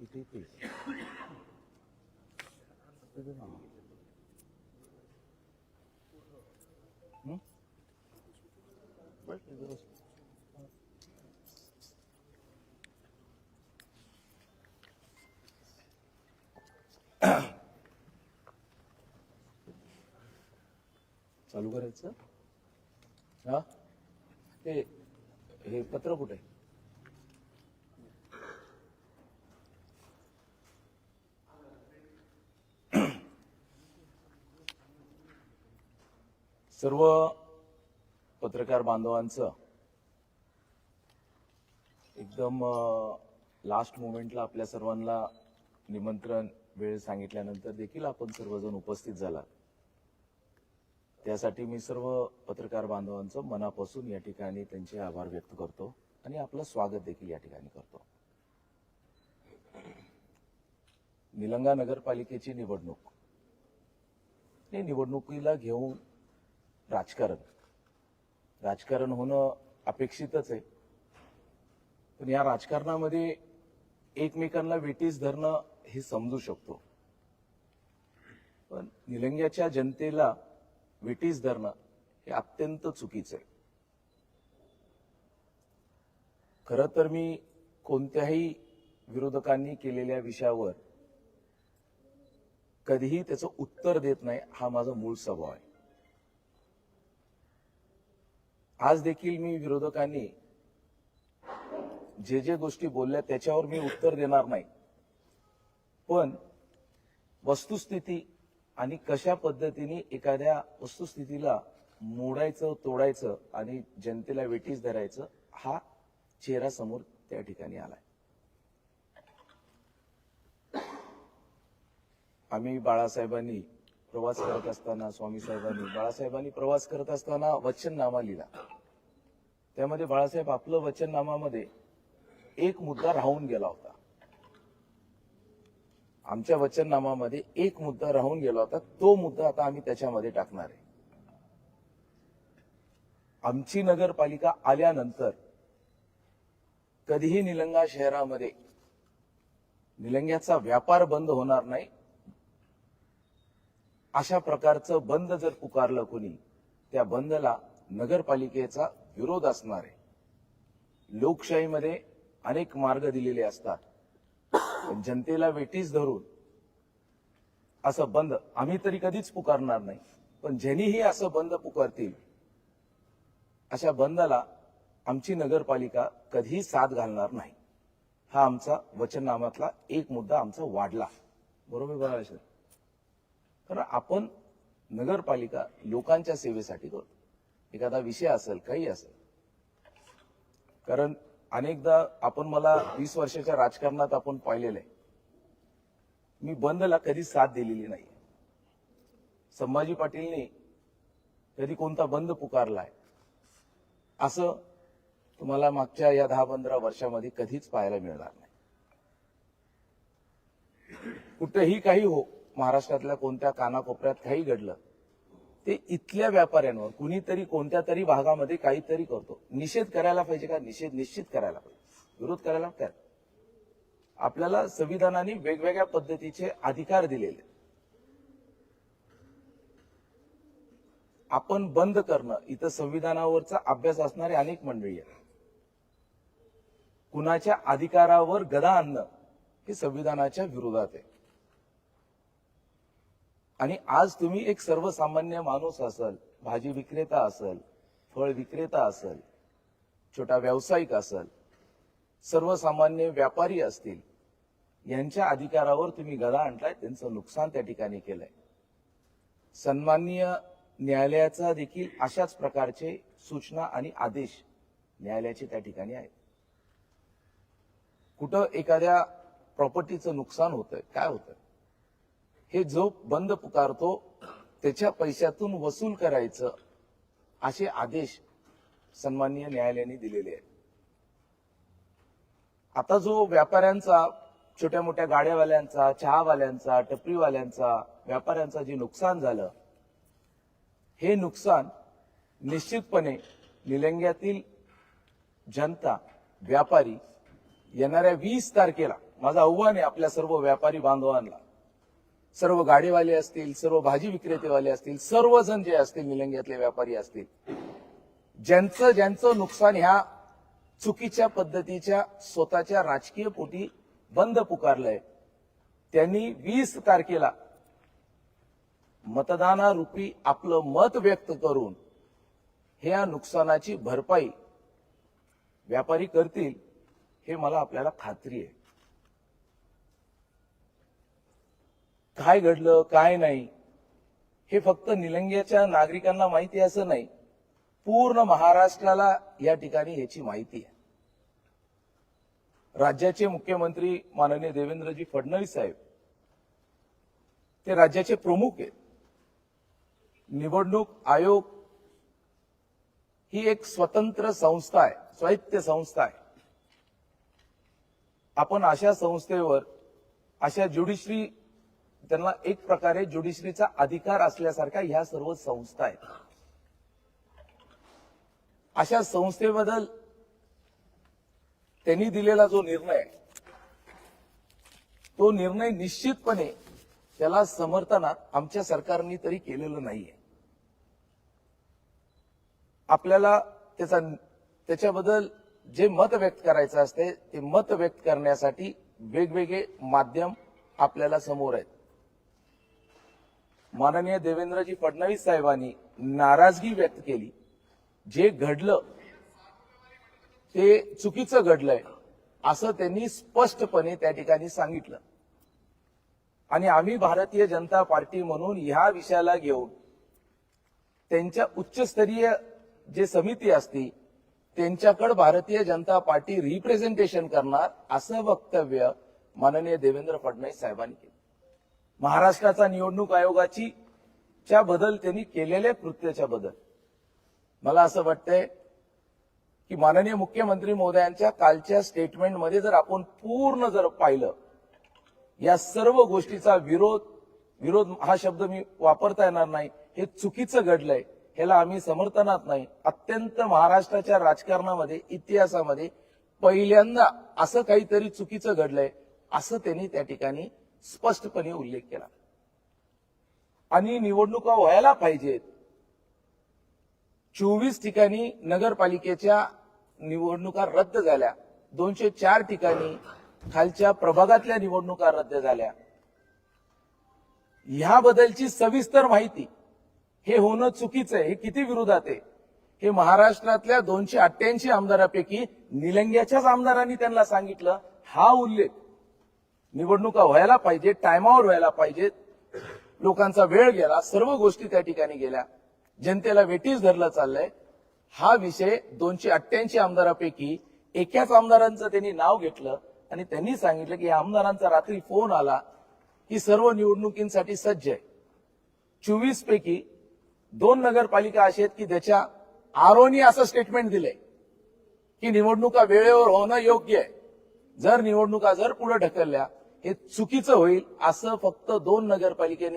इथे इथे. इथे ना. हं? चालू करायचं हा ते हे पत्र कुठे सर्व पत्रकार बांधवांचं एकदम लास्ट मोमेंटला आपल्या सर्वांना निमंत्रण वेळ सांगितल्यानंतर देखील आपण सर्वजण उपस्थित झाला त्यासाठी मी सर्व पत्रकार बांधवांचं मनापासून या ठिकाणी त्यांचे आभार व्यक्त करतो आणि आपलं स्वागत देखील या ठिकाणी करतो. निलंगा नगरपालिकेची निवडणूक. निवडणुकीला घेऊन राजकारण. राजकारण होणं अपेक्षितच आहे. पण या राजकारणामध्ये एकमेकांना वेटीस धरणं हे समजू शकतो. पण निलंग्याच्या जनतेला वेटीस धरणं हे अत्यंत चुकीचं आहे. खरं तर मी कोणत्याही विरोधकांनी केलेल्या विषयावर कधीही त्याचं उत्तर देत नाही हा माझा मूळ स्वभाव आहे. आज देखील मी विरोधकांनी जे जे गोष्टी बोलल्या त्याच्यावर मी उत्तर देणार नाही. पण वस्तुस्थिती आणि कशा पद्धतीने एखाद्या वस्तुस्थितीला मोडायचं तोडायचं आणि जनतेला वेटीस धरायचं हा चेहरा समोर त्या ठिकाणी आलाय. आम्ही बाळासाहेबांनी प्रवास करत असताना स्वामी साहेबांनी बाळासाहेबांनी प्रवास करत असताना वचननामा लिहिला. त्यामध्ये बाळासाहेब आपलं वचननामामध्ये एक मुद्दा राहून गेला होता. आमच्या वचननामामध्ये एक मुद्दा राहून गेला होता. तो मुद्दा आता आम्ही त्याच्यामध्ये टाकणार आहे. आमची नगरपालिका आल्यानंतर कधीही निलंगा शहरामध्ये निलंग्याचा व्यापार बंद होणार नाही. अशा प्रकारचं बंद जर पुकारलं कोणी त्या बंदला नगरपालिकेचा विरोध असणार आहे. लोकशाहीमध्ये अनेक मार्ग दिलेले असतात. पण जनतेला वेटीस धरून असं बंद आम्ही तरी कधीच पुकारणार नाही. पण ज्यांनीही असं बंद पुकारतील अशा बंदला आमची नगरपालिका कधीही साथ घालणार नाही. हा आमचा वचननामातला एक मुद्दा आमचा वाढला. बरोबर बघा सर कारण आपण नगरपालिका लोकांच्या सेवेसाठी करतो. एखादा विषय असेल काही असेल. कारण अनेकदा आपण मला वीस वर्षाच्या राजकारणात आपण पाहिलेलं आहे. मी बंदला कधी साथ दिलेली नाही. संभाजी पाटीलने कधी कोणता बंद पुकारलाय असं तुम्हाला मागच्या या दहा पंधरा वर्षामध्ये कधीच पाहायला मिळणार नाही. कुठेही काही हो महाराष्ट्रातल्या कोणत्या कानाकोपऱ्यात काही घडलं ते इथल्या व्यापाऱ्यांवर कुणीतरी कोणत्या तरी भागामध्ये काहीतरी करतो. निषेध करायला पाहिजे का? निषेध निश्चित करायला पाहिजे. विरोध करायला काय? आपल्याला संविधानाने वेगवेगळ्या पद्धतीचे अधिकार दिलेले. आपण बंद करणं इथं संविधानावरचा अभ्यास असणारे अनेक मंडळी आहेत. कुणाच्या अधिकारावर गदा आणणं हे संविधानाच्या विरोधात आहे. आणि आज तुम्ही एक सर्वसामान्य माणूस असाल भाजी विक्रेता असाल फळ विक्रेता असाल छोटा व्यावसायिक असाल सर्वसामान्य व्यापारी असतील यांच्या अधिकारावर तुम्ही गदा आणलाय त्यांचं नुकसान त्या ठिकाणी केलंय. सन्माननीय न्यायालयाचा देखील अशाच प्रकारचे सूचना आणि आदेश न्यायालयाचे त्या ठिकाणी आहेत. कुठं एखाद्या प्रॉपर्टीचं नुकसान होतंय काय होतंय? हे जो बंद पुकारतो त्याच्या पैशातून वसूल करायचं असे आदेश सन्माननीय न्यायालयाने दिलेले आहेत. आता जो व्यापाऱ्यांचा छोट्या मोठ्या गाड्यावाल्यांचा चहावाल्यांचा टपरीवाल्यांचा व्यापाऱ्यांचा जे नुकसान झालं हे नुकसान निश्चितपणे निलंग्यातील जनता व्यापारी येणाऱ्या वीस तारखेला माझं आव्हान आहे आपल्या सर्व व्यापारी बांधवांना सर्व गाडीवाले असतील सर्व भाजी विक्रेतेवाले असतील सर्वजण जे असतील निलंग्यातले व्यापारी असतील ज्यांचं ज्यांचं नुकसान ह्या चुकीच्या पद्धतीच्या स्वतःच्या राजकीय पोटी बंद पुकारलंय त्यांनी वीस तारखेला मतदानारूपी आपलं मत व्यक्त करून ह्या नुकसानाची भरपाई व्यापारी करतील हे मला आपल्याला खात्री आहे. काय घडलं काय नाही हे फक्त निलंग्याच्या नागरिकांना माहिती असं नाही. पूर्ण महाराष्ट्राला या ठिकाणी याची माहिती आहे. राज्याचे मुख्यमंत्री माननीय देवेंद्रजी फडणवीस साहेब ते राज्याचे प्रमुख आहेत. निवडणूक आयोग ही एक स्वतंत्र संस्था आहे स्वायत्त संस्था आहे. आपण अशा संस्थेवर अशा ज्युडिशरी त्यांना एक प्रकारे ज्युडिशरीचा अधिकार असल्यासारख्या ह्या सर्व संस्था आहेत. अशा संस्थेबद्दल त्यांनी दिलेला जो निर्णय तो निर्णय निश्चितपणे त्याला समर्थनात आमच्या सरकारने तरी केलेलं नाहीये. आपल्याला त्याचा त्याच्याबद्दल जे मत व्यक्त करायचं असते ते मत व्यक्त करण्यासाठी वेगवेगळे माध्यम आपल्याला समोर आहेत. माननीय देवेंद्रजी फडणवीस साहेबांनी नाराजगी व्यक्त केली. जे घडलं ते चुकीचं घडलंय असं त्यांनी स्पष्टपणे त्या ठिकाणी सांगितलं. आणि आम्ही भारतीय जनता पार्टी म्हणून ह्या विषयाला घेऊन त्यांच्या उच्चस्तरीय जे समिती असती त्यांच्याकडे भारतीय जनता पार्टी रिप्रेझेंटेशन करणार असं वक्तव्य माननीय देवेंद्र फडणवीस साहेबांनी केलं. महाराष्ट्राचा निवडणूक आयोगाची च्या बदल त्यांनी केलेल्या कृत्याच्या बदल. मला असं वाटतंय की माननीय मुख्यमंत्री महोदयांच्या कालच्या स्टेटमेंटमध्ये जर आपण पूर्ण जर पाहिलं या सर्व गोष्टीचा विरोध विरोध हा शब्द मी वापरता येणार नाही. हे चुकीचं घडलंय ह्याला आम्ही समर्थनात नाही. अत्यंत महाराष्ट्राच्या राजकारणामध्ये इतिहासामध्ये पहिल्यांदा असं काहीतरी चुकीचं घडलंय असं त्यांनी त्या ठिकाणी स्पष्टपणे उल्लेख केला. आणि निवडणुका व्हायला पाहिजेत. चोवीस ठिकाणी नगरपालिकेच्या निवडणुका रद्द झाल्या. दोनशे चार ठिकाणी खालच्या प्रभागातल्या निवडणुका रद्द झाल्या. ह्याबद्दलची सविस्तर माहिती हे होणं चुकीचं आहे. हे किती विरोधात आहे? हे महाराष्ट्रातल्या दोनशे अठ्ठ्याऐंशी आमदारापैकी निलंग्याच्याच आमदारांनी त्यांना सांगितलं. हा उल्लेख निवडणुका व्हायला पाहिजे टायमावर व्हायला पाहिजेत. लोकांचा वेळ गेला सर्व गोष्टी त्या ठिकाणी गेल्या. जनतेला वेटीस धरलं चाललंय. हा विषय दोनशे अठ्ठ्याऐंशी आमदारापैकी एकाच आमदारांचं त्यांनी नाव घेतलं आणि त्यांनी सांगितलं की या आमदारांचा रात्री फोन आला की सर्व निवडणुकींसाठी सज्ज आहे. चोवीस पैकी दोन नगरपालिका अशी आहेत की त्याच्या आरोनी असं स्टेटमेंट दिलंय की निवडणुका वेळेवर होणं योग्य आहे. जर निवडणुका जर पुढे ढकलल्या हे चुकीचं होईल असं फक्त दोन नगरपालिकेने